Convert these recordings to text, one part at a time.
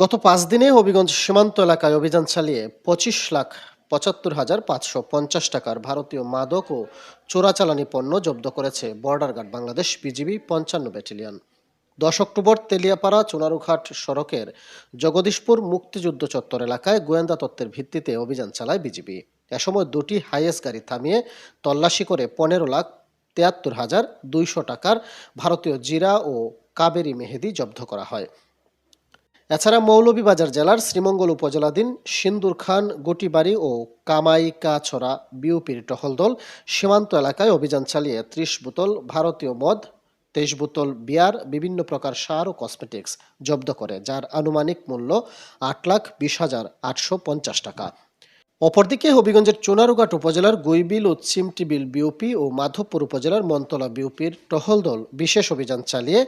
গত পাঁচ দিনে হবিগঞ্জ সীমান্ত এলাকায় অভিযান চালিয়ে পঁচিশ লাখ পঁচাত্তর হাজার পাঁচশো পঞ্চাশ টাকার ভারতীয় মাদক ও চোরাচালানি পণ্য জব্দ করেছে বর্ডার গার্ড বাংলাদেশ বিজিবি পঞ্চান্ন ব্যাটালিয়ন। দশ অক্টোবর তেলিয়াপাড়া চুনারুঘাট সড়কের জগদীশপুর মুক্তিযুদ্ধ চত্বর এলাকায় গোয়েন্দা তত্ত্বের ভিত্তিতে অভিযান চালায় বিজিবি। এ সময় দুটি হাইয়েস গাড়ি থামিয়ে তল্লাশি করে পনেরো লাখ তিয়াত্তর হাজার দুইশো টাকার ভারতীয় জিরা ও কাবেরি মেহেদি জব্দ করা হয়। এছাড়া মৌলভীবাজার জেলার শ্রীমঙ্গল উপজেলাধীন সিন্দুর খান, গটিবাড়ি ও কামাইকাছড়া বিউপির টহল দল সীমান্ত এলাকায় অভিযান চালিয়ে ত্রিশ বোতল ভারতীয় মদ, তেইশ বোতল বিয়ার, বিভিন্ন প্রকার সার ও কসমেটিক্স জব্দ করে, যার আনুমানিক মূল্য আট লাখ বিশ হাজার আটশো পঞ্চাশ টাকা। অপরদিকে হবিগঞ্জের চুনারুঘাট উপজেলার গুইবিল ও চিমটিবিল বিউপি ও মাধবপুর উপজেলার মন্তলা বিউপির টহল দল বিশেষ অভিযান চালিয়ে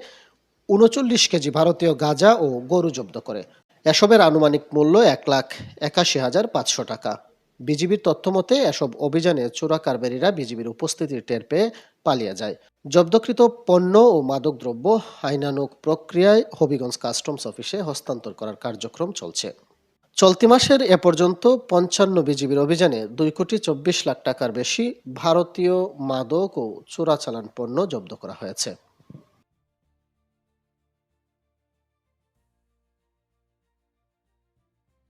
উনচল্লিশ কেজি ভারতীয় গাঁজা ও গরু জব্দ করে। এসবের আনুমানিক মূল্য এক লাখ একাশি হাজার পাঁচশো টাকা। বিজিবির তথ্যমতে এসব অভিযানে চোরা কারবারিরা বিজিবির উপস্থিতির টের পেয়ে পালিয়ে যায়। জব্দকৃত পণ্য ও মাদকদ্রব্য আইনানুগ প্রক্রিয়ায় হবিগঞ্জ কাস্টমস অফিসে হস্তান্তর করার কার্যক্রম চলছে। চলতি মাসের এ পর্যন্ত পঞ্চান্ন বিজিবির অভিযানে দুই কোটি চব্বিশ লাখ টাকার বেশি ভারতীয় মাদক ও চোরাচালান পণ্য জব্দ করা হয়েছে।